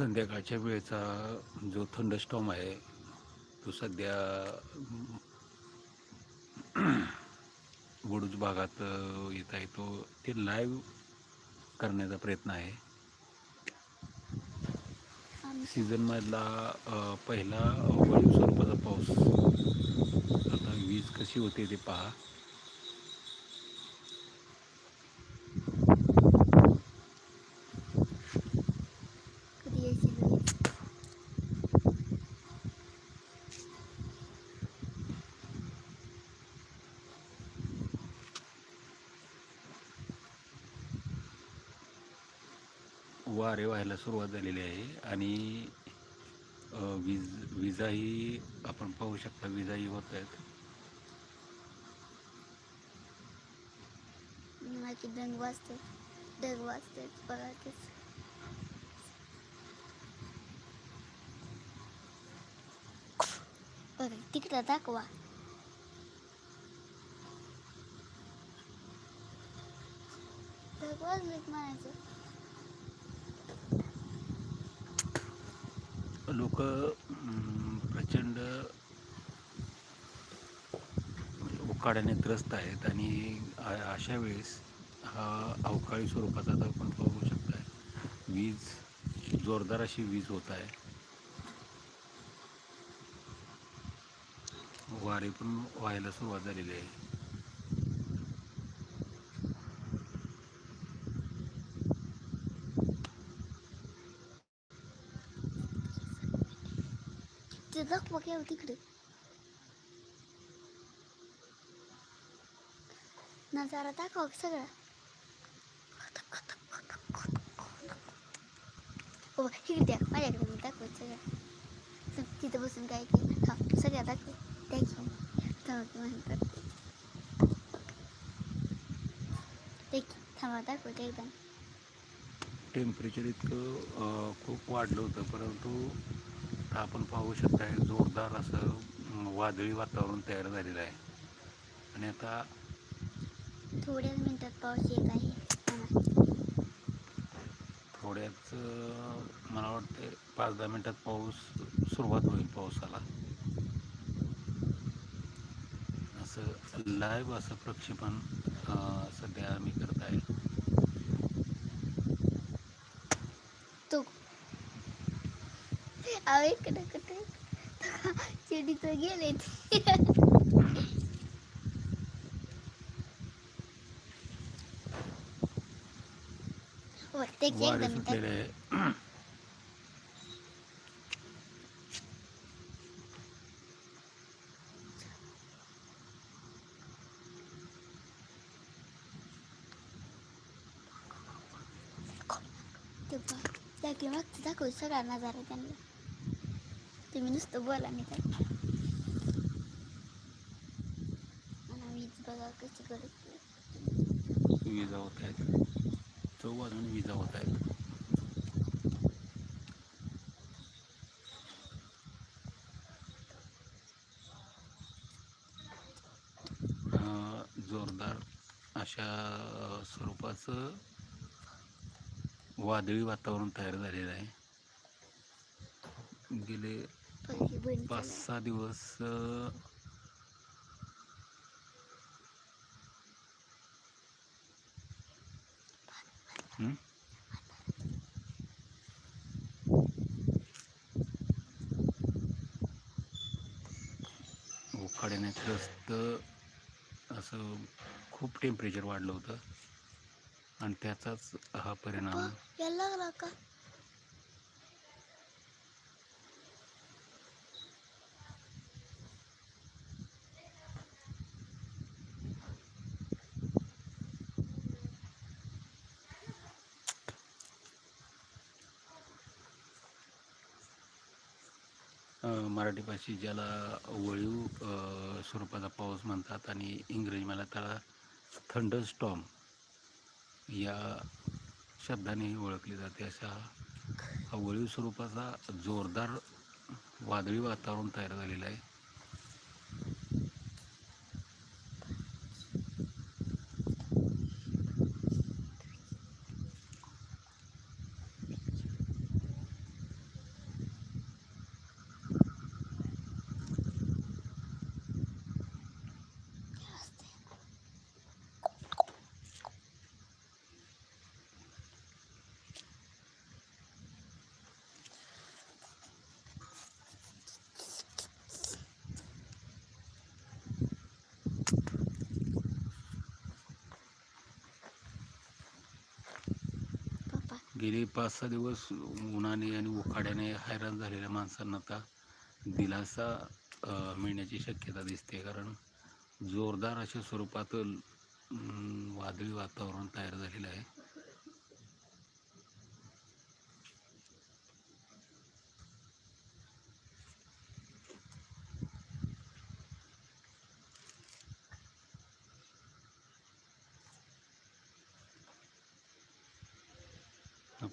संध्याकाळच्या वेळेचा जो थंडस्टॉम आहे तो सध्या वडूज भागात येत आहे तो ते लाईव्ह करण्याचा प्रयत्न आहे. सीझनमधला पहिला वळीव स्वरूपाचा पाऊस. आता वीज कशी होते ते पहा. वारे व्हायला सुरुवात झालेली आहे आणि विज वीज विजाही आपण पाहू शकता विजाही होत आहेत. माझी वाजते डग वाजते बघा तेच तिकडं दाखवा. डग वाजलेत म्हणायचं. लोक प्रचंड उकाड्याने त्रस्त आहेत आणि अशा वेळेस हा अवकाळी स्वरूपाचा आता आपण पाहू शकता वीज जोरदार अशी वीज होत आहे. वारे पण व्हायला सुरुवात झालेली आहे. ते दाखवा घ्या तिकडे. नजारा दाखव सगळा. हो इकडे द्या माझ्याकडे मी दाखवत सगळ्या तिथं बसून काय की हा सगळ्या दाखव. थँक्यू म्हणतात थांबा दाखवते एकदम टेम्परेचर इतकं खूप वाढलं होतं परंतु आता आपण पाहू शकताय जोरदार असं वादळी वातावरण तयार झालेलं आहे. आणि आता थोड्याच मिनिटात पाऊस येत आहे. थोड्याच मला वाटतं पाच दहा मिनटात पाऊस सुरुवात होईल पावसाला. असं लाईव्ह असं प्रक्षेपण सध्या मी करत आहे. अहो इकडे कुठे चिडी तर गेले ते की वारे एकदम सुटलेले आहे ते बघ त्या की मागचं दाखव सगळा नजारा त्यांना तुम्ही नुसतं बोला मी काय वीज बघा कशी करत विजा होत आहेत चौ अजून विजा होत आहेत जोरदार अशा स्वरूपाचं वादळी वातावरण तयार झालेलं आहे गेले पाच सहा दिवस? उखाड्याने त्रस्त असं खूप टेम्परेचर वाढलं होतं. आणि त्याचाच हा परिणाम यायला लागला का? मराठी ज्याला वळीव स्वरूपाचा पाऊस म्हणतात आणि इंग्रजी मला त्याला थंडर स्टॉम या शब्दाने ओळखली जाते. अशा हा वळीव स्वरूपाचा जोरदार वादळी वातावरण तयार झालेलं आहे. गेली पाच सहा दिवस उन्हाने आणि उखाड्याने हैराण झालेल्या माणसांना आता दिलासा मिळण्याची शक्यता दिसते. कारण जोरदार अशा स्वरूपात वादळी वातावरण तयार झालेलं आहे.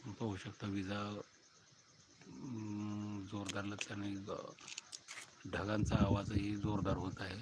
पाहू शकता विजा जोरदार लागल्याने ढगांचा आवाजही जोरदार होत आहे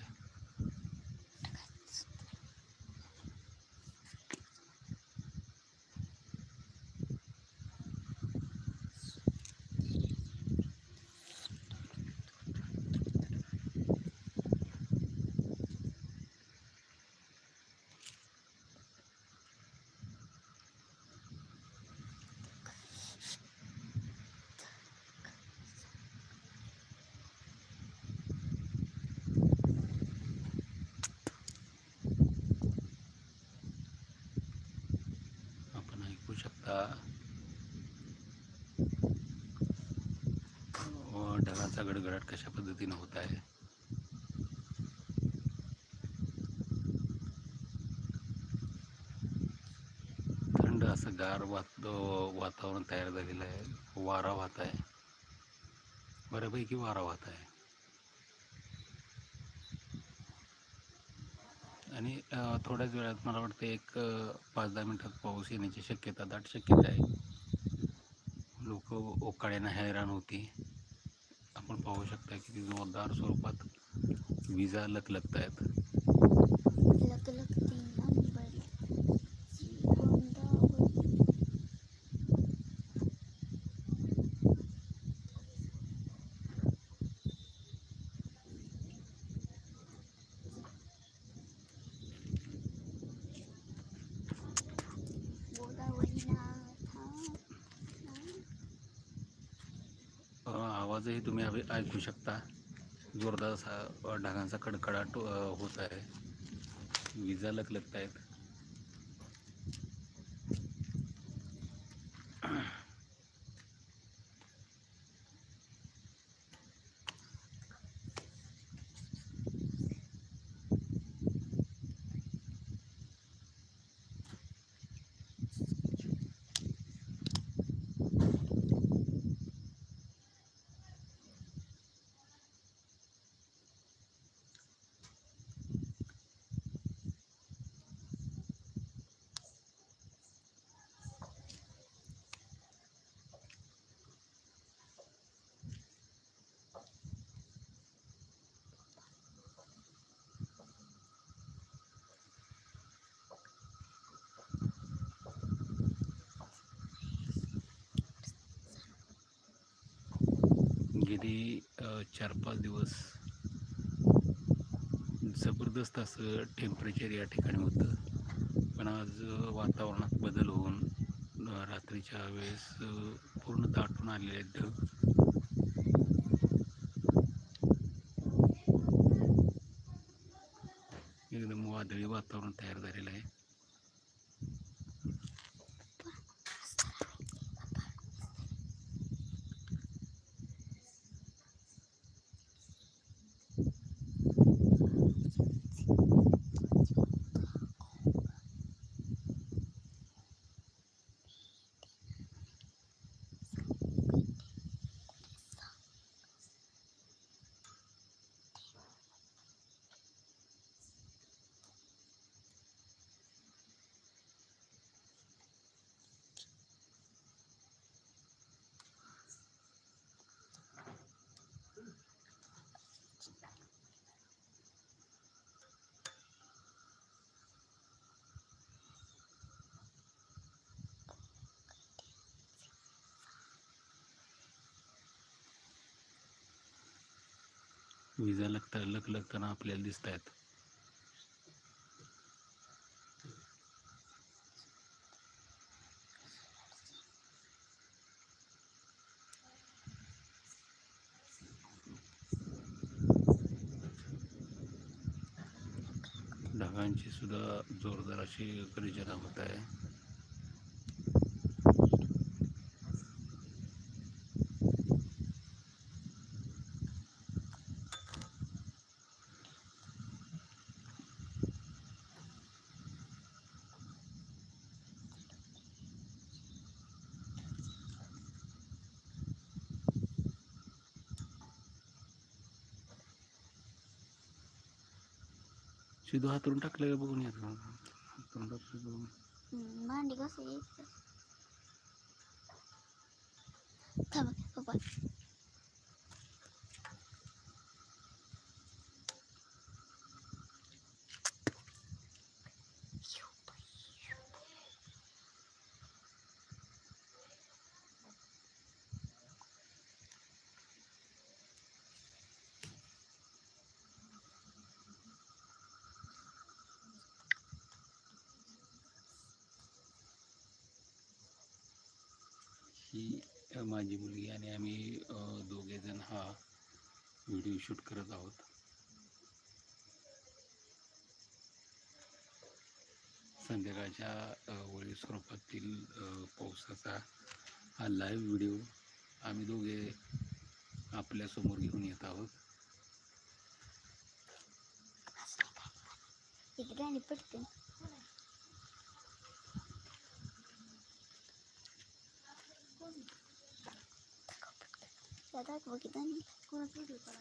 आपण ऐकू शकता अ, ढगांचा गडगडाट कशा पद्धतीने होत आहे? थंड असं गार वात वातावरण तयार झालेलं आहे. वारा वाहत आहे. बऱ्यापैकी वारा वाहत आहे. आणि थोड्याच वेळात मला वाटतं एक पाच दहा मिनटात पाऊस येण्याची शक्यता दाट शक्यता आहे. लोक ओकाड्यानं हैराण होती आपण पाहू शकता किती जोरदार स्वरूपात विजा लकलकत आहेत आवाजही तुम्ही ऐकू शकता. जोरदार असा ढगांचा कडकडाट होत आहे. विजा लकलकत आहेत गेली चार पाच दिवस. जबरदस्त असं टेम्परेचर या ठिकाणी होतं. पण आज वातावरणात बदल होऊन रात्रीच्या वेळेस पूर्ण दाटून आलेले आहेत ढग. एकदम वादळी वातावरण तयार झालेलं आहे. विजा लगता लकलकताना आपल्याला दिसत आहेत ढगांची सुद्धा जोरदार अशी गर्जना होत आहे. सिधू हातरून टाकलं का बघून येतो हातरून टाकलं बघून. भांडी कसं यायचं थांब पप्पा. ही माझी मुलगी आणि आम्ही दोघेजण हा व्हिडिओ शूट करत आहोत. संध्याकाळच्या वळी स्वरूपातील पावसाचा हा लाईव्ह व्हिडिओ आम्ही दोघे आपल्यासमोर घेऊन येत आहोत. इकडे 大家给我给点鼓励吧。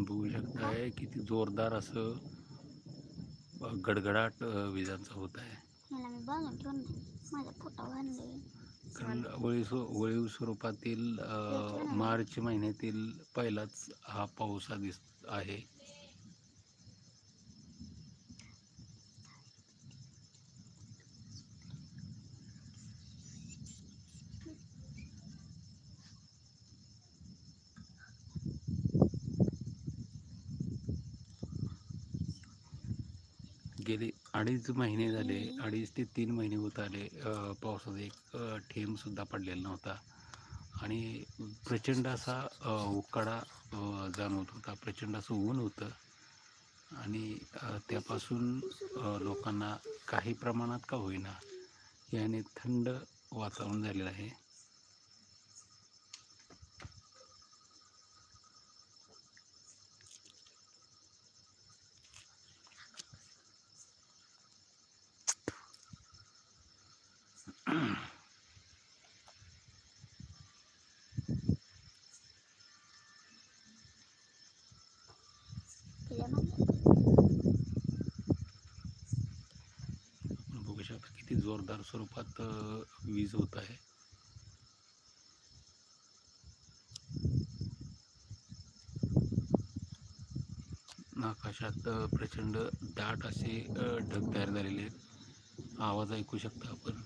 बसलाय पण बघू शकताय किती जोरदार असं गडगडाट विजांचा होत आहे. कारण वळीव स्वरूपातील मार्च महिन्यातील पहिलाच हा पाऊस दिस आहे. गेले अडीच महिने झाले अडीच ते तीन महिने होत आले पावसाचा एक अ, थेंब सुद्धा पडलेला नव्हता. आणि प्रचंड असा उकाडा जाणवत होता. प्रचंड असं ऊन होतं. आणि त्यापासून लोकांना काही प्रमाणात का होईना याने थंड वातावरण झालेलं आहे तिला म्हणलं आपण बघू शकता किती जोरदार स्वरूपात वीज होत आहे. आकाशात प्रचंड दाट असे ढग तयार झालेले आहेत. आवाज ऐकू शकता आपण.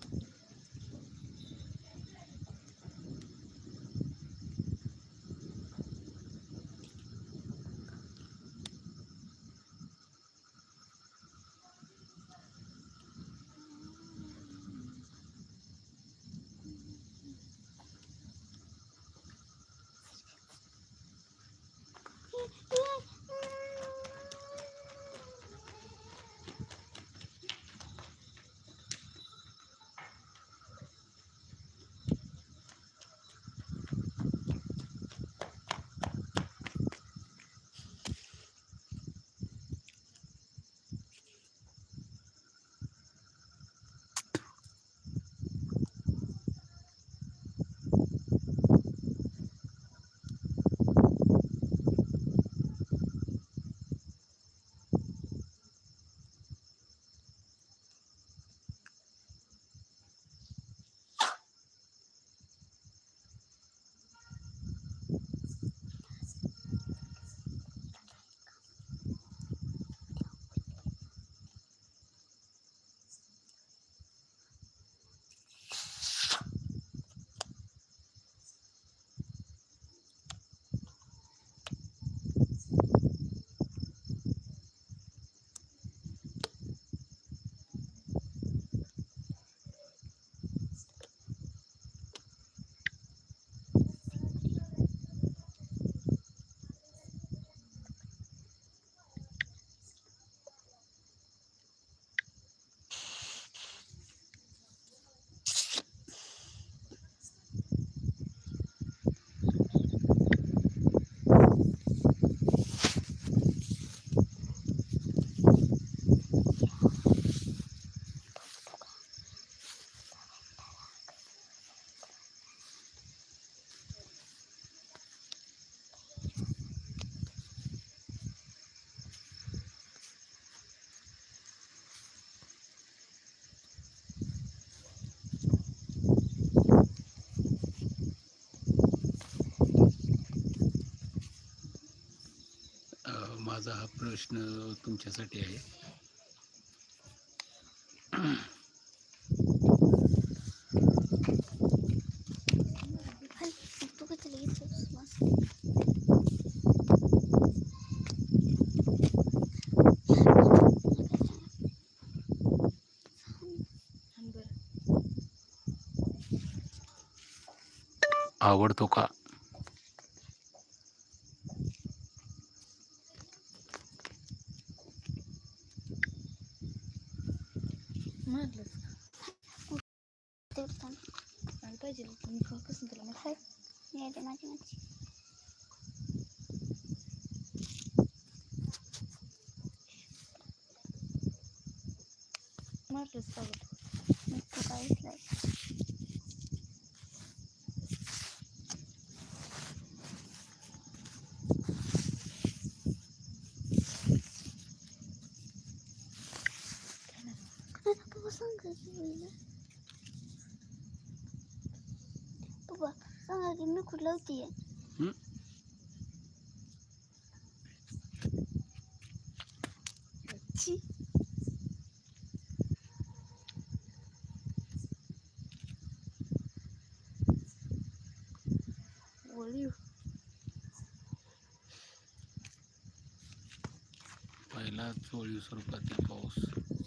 प्रश्न तुमच्यासाठी आहे. आवडतो का मारलंच तेवढं थांब मला पाहिजे मी कसं तुला मग हाय मी आले माझी माझी मारलंच का बरं? मी तू काय घेतलंय पप्पा सांगा की मला पप्पा सांगा की मी कुठं लावतीये हं? छी वळीव पहिला चोळी स्वरूपातील पाऊस.